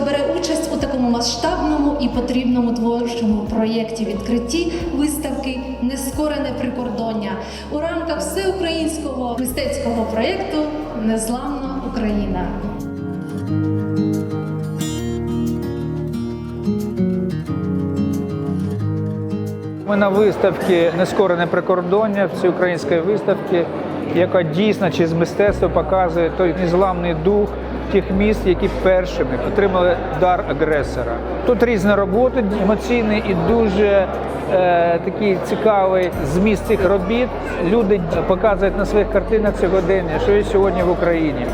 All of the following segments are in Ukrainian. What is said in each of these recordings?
бере участь у такому масштабному і потрібному творчому проєкті відкритті виставки Нескорене прикордоння у рамках всеукраїнського мистецького проєкту Незламна Україна. Ми на виставці Нескорене прикордоння всеукраїнської виставки, яка дійсно через мистецтво показує той незламний дух тих міст, які першими отримали дар агресора. Тут різні роботи, емоційний і дуже е, такий цікавий зміст цих робіт. Люди показують на своїх картинах сьогодення, що є сьогодні в Україні.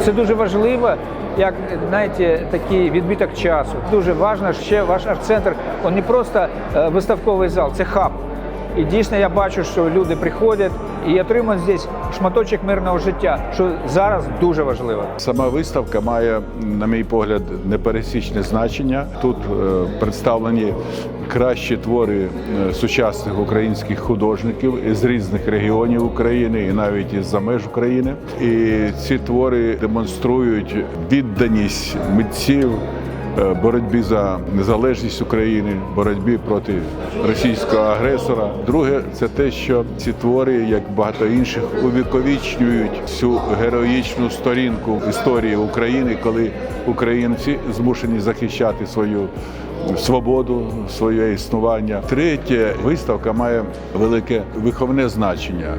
Це дуже важливо, як знаєте, такий відбиток часу. Дуже важливо ще ваш арт-центр. Він не просто е, виставковий зал, це хаб. І дійсно я бачу, що люди приходять і отримують здесь шматочок мирного життя, що зараз дуже важливо. Сама виставка має, на мій погляд, непересічне значення. Тут е, представлені кращі твори е, сучасних українських художників із різних регіонів України і навіть із за меж України. І ці твори демонструють відданість митців. Е, Боротьбі за незалежність України, боротьбі проти російського агресора. Друге, це те, що ці твори, як багато інших, увіковічнюють всю героїчну сторінку історії України, коли українці змушені захищати свою свободу, своє існування. Третє, виставка має велике виховне значення.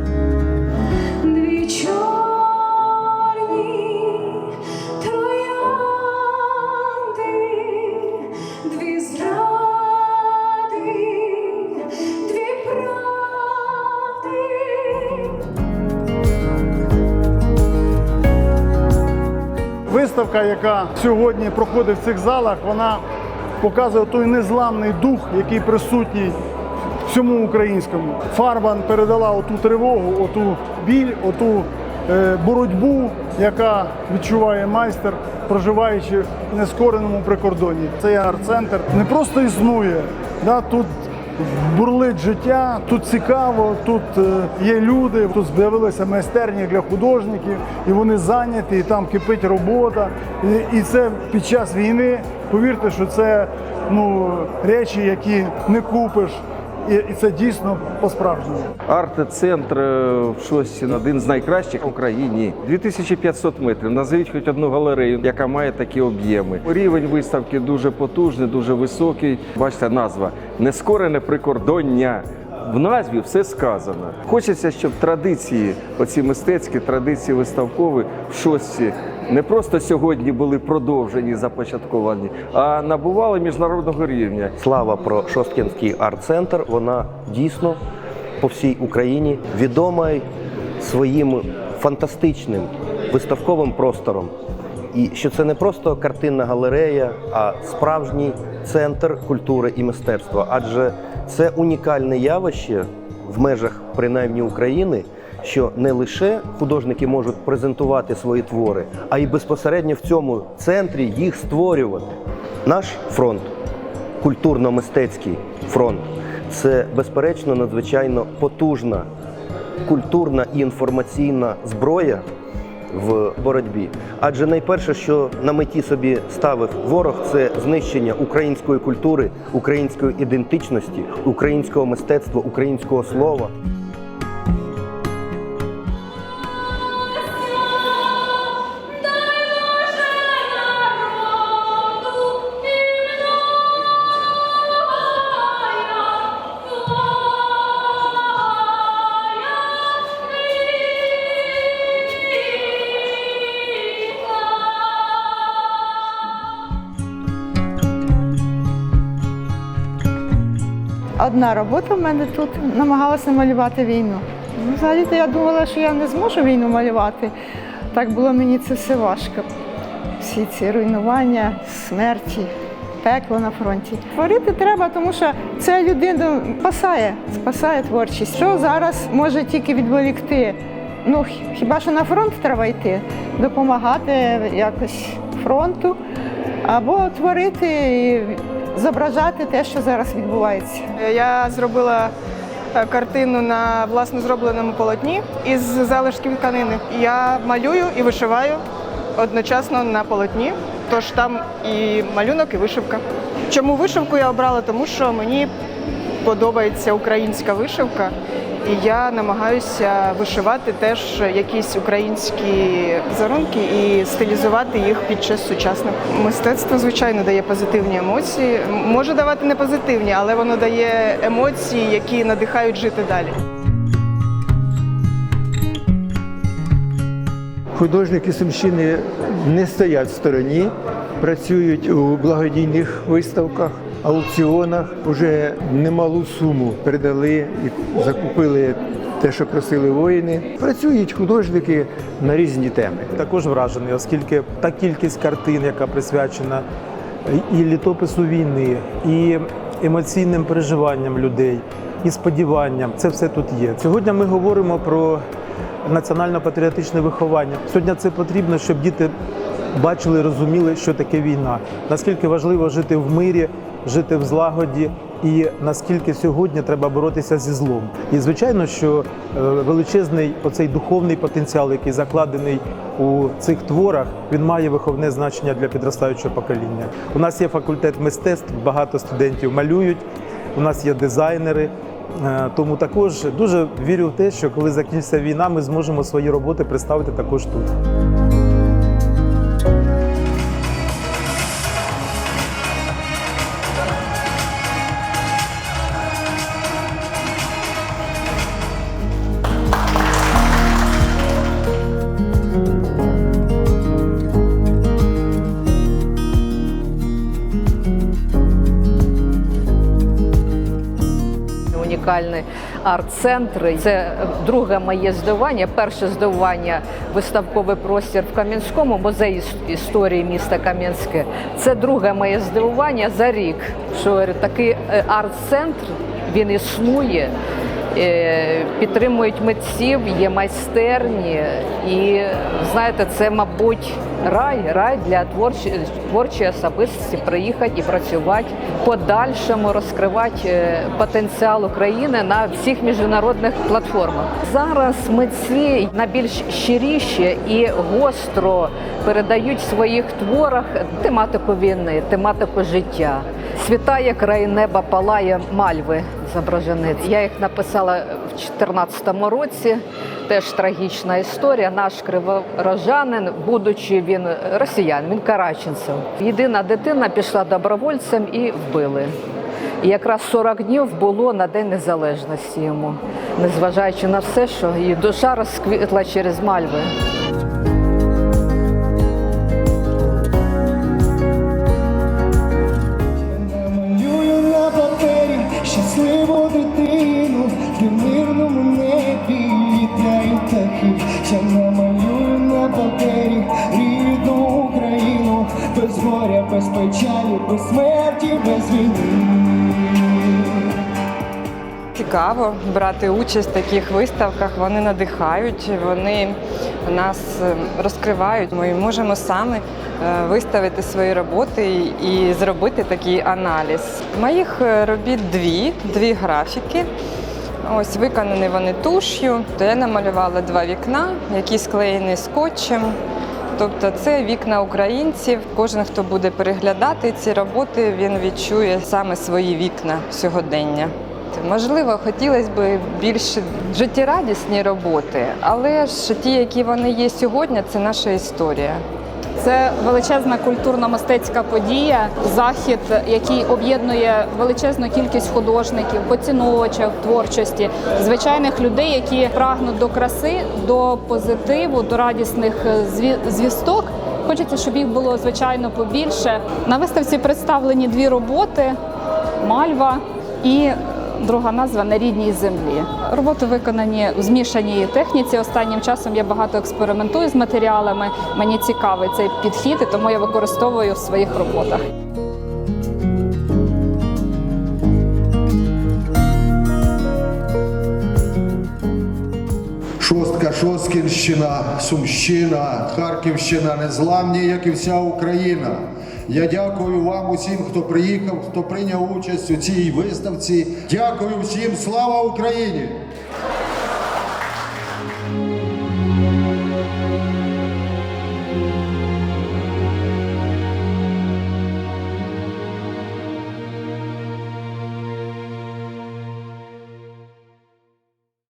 Виставка, яка сьогодні проходить в цих залах, вона показує той незламний дух, який присутній всьому українському. Фарбан передала оту тривогу, оту біль, оту е, боротьбу, яка відчуває майстер, проживаючи в нескореному прикордонні. Цей арт-центр не просто існує. Да, тут бурлить життя, тут цікаво, тут е, є люди, тут з'явилися майстерні для художників, і вони зайняті, і там кипить робота. І, і це під час війни. Повірте, що це ну, речі, які не купиш. І, це дійсно по-справжньому. Арт-центр щось в Шості один з найкращих в Україні. 2500 метрів. Назвіть хоч одну галерею, яка має такі об'єми. Рівень виставки дуже потужний, дуже високий. Бачите, назва нескорене прикордоння. В назві все сказано. Хочеться, щоб традиції, оці мистецькі традиції виставкові в шості не просто сьогодні були продовжені, започатковані, а набували міжнародного рівня. Слава про Шосткінський арт-центр. Вона дійсно по всій Україні відома своїм фантастичним виставковим простором. І що це не просто картинна галерея, а справжній центр культури і мистецтва. Адже це унікальне явище в межах принаймні України, що не лише художники можуть презентувати свої твори, а й безпосередньо в цьому центрі їх створювати. Наш фронт культурно-мистецький фронт це безперечно надзвичайно потужна культурна і інформаційна зброя в боротьбі. Адже найперше, що на меті собі ставив ворог, це знищення української культури, української ідентичності, українського мистецтва, українського слова. Одна робота в мене тут намагалася малювати війну. Ну, Взагалі-то я думала, що я не зможу війну малювати. Так було мені це все важко. Всі ці руйнування, смерті, пекло на фронті. Творити треба, тому що це людину спасає, спасає творчість. Що зараз може тільки відволікти? Ну, хіба що на фронт треба йти, допомагати якось фронту, або творити і зображати те, що зараз відбувається. Я зробила е, картину на власно зробленому полотні із залишків тканини. Я малюю і вишиваю одночасно на полотні. Тож там і малюнок, і вишивка. Чому вишивку я обрала? Тому що мені подобається українська вишивка, і я намагаюся вишивати теж якісь українські візерунки і стилізувати їх під час сучасного мистецтво. Звичайно, дає позитивні емоції. Може давати не позитивні, але воно дає емоції, які надихають жити далі. Художники Сумщини не стоять в стороні, працюють у благодійних виставках, аукціонах. Уже немалу суму передали і закупили те, що просили воїни. Працюють художники на різні теми. Також вражений, оскільки та кількість картин, яка присвячена і літопису війни, і емоційним переживанням людей, і сподіванням, це все тут є. Сьогодні ми говоримо про національно-патріотичне виховання. Сьогодні це потрібно, щоб діти бачили, розуміли, що таке війна. Наскільки важливо жити в мирі, жити в злагоді. І наскільки сьогодні треба боротися зі злом, і звичайно, що е, величезний оцей духовний потенціал, який закладений у цих творах, він має виховне значення для підростаючого покоління. У нас є факультет мистецтв, багато студентів малюють. У нас є дизайнери. Е, Тому також дуже вірю в те, що коли закінчиться війна, ми зможемо свої роботи представити також тут. Унікальний арт-центр. Це друге моє здивування. Перше здивування виставковий простір в Кам'янському музеї історії міста Кам'янське. Це друге моє здивування за рік. Що такий е, арт-центр він існує. Е, Підтримують митців, є майстерні, і знаєте, це, мабуть, рай, рай для творчої творчої особистості приїхати і працювати подальшому розкривати е, потенціал України на всіх міжнародних платформах. Зараз митці найбільш щиріші і гостро передають в своїх творах тематику війни, тематику життя. Світає край неба, палає мальви зображені. Я їх написала в 2014 році. Теж трагічна історія. Наш криворожанин, будучи він росіян, він караченцев. Єдина дитина пішла добровольцем і вбили. І якраз 40 днів було на День Незалежності йому, незважаючи на все, що її душа розквітла через мальви. Птахи. Я намалюю на папері рідну Україну, без горя, без печалі, без смерті, без війни. Цікаво брати участь в таких виставках. Вони надихають, вони нас е, розкривають. Ми можемо саме виставити свої роботи і і зробити такий аналіз. Моїх е, робіт дві, дві графіки. Ось виконані вони туш'ю. То я намалювала два вікна, які склеєні скотчем. Тобто це вікна українців. Кожен, хто буде переглядати ці роботи, він відчує саме свої вікна сьогодення. Можливо, хотілося б більш життєрадісні роботи, але ж ті, які вони є сьогодні, це наша історія. Це величезна культурно-мистецька подія, захід, який об'єднує величезну кількість художників, поціновувачів творчості, звичайних людей, які прагнуть до краси, до позитиву, до радісних е, звісток. Хочеться, щоб їх було звичайно побільше. На виставці представлені дві роботи: Мальва і друга назва на рідній землі. Роботи виконані в змішаній техніці. Останнім часом я багато експериментую з матеріалами. Мені цікавий цей підхід, і тому я використовую в своїх роботах. Шостка, Шосткінщина, Сумщина, Харківщина незламні, як і вся Україна. Я дякую вам усім, хто приїхав, хто прийняв участь у цій виставці. Дякую всім, слава Україні!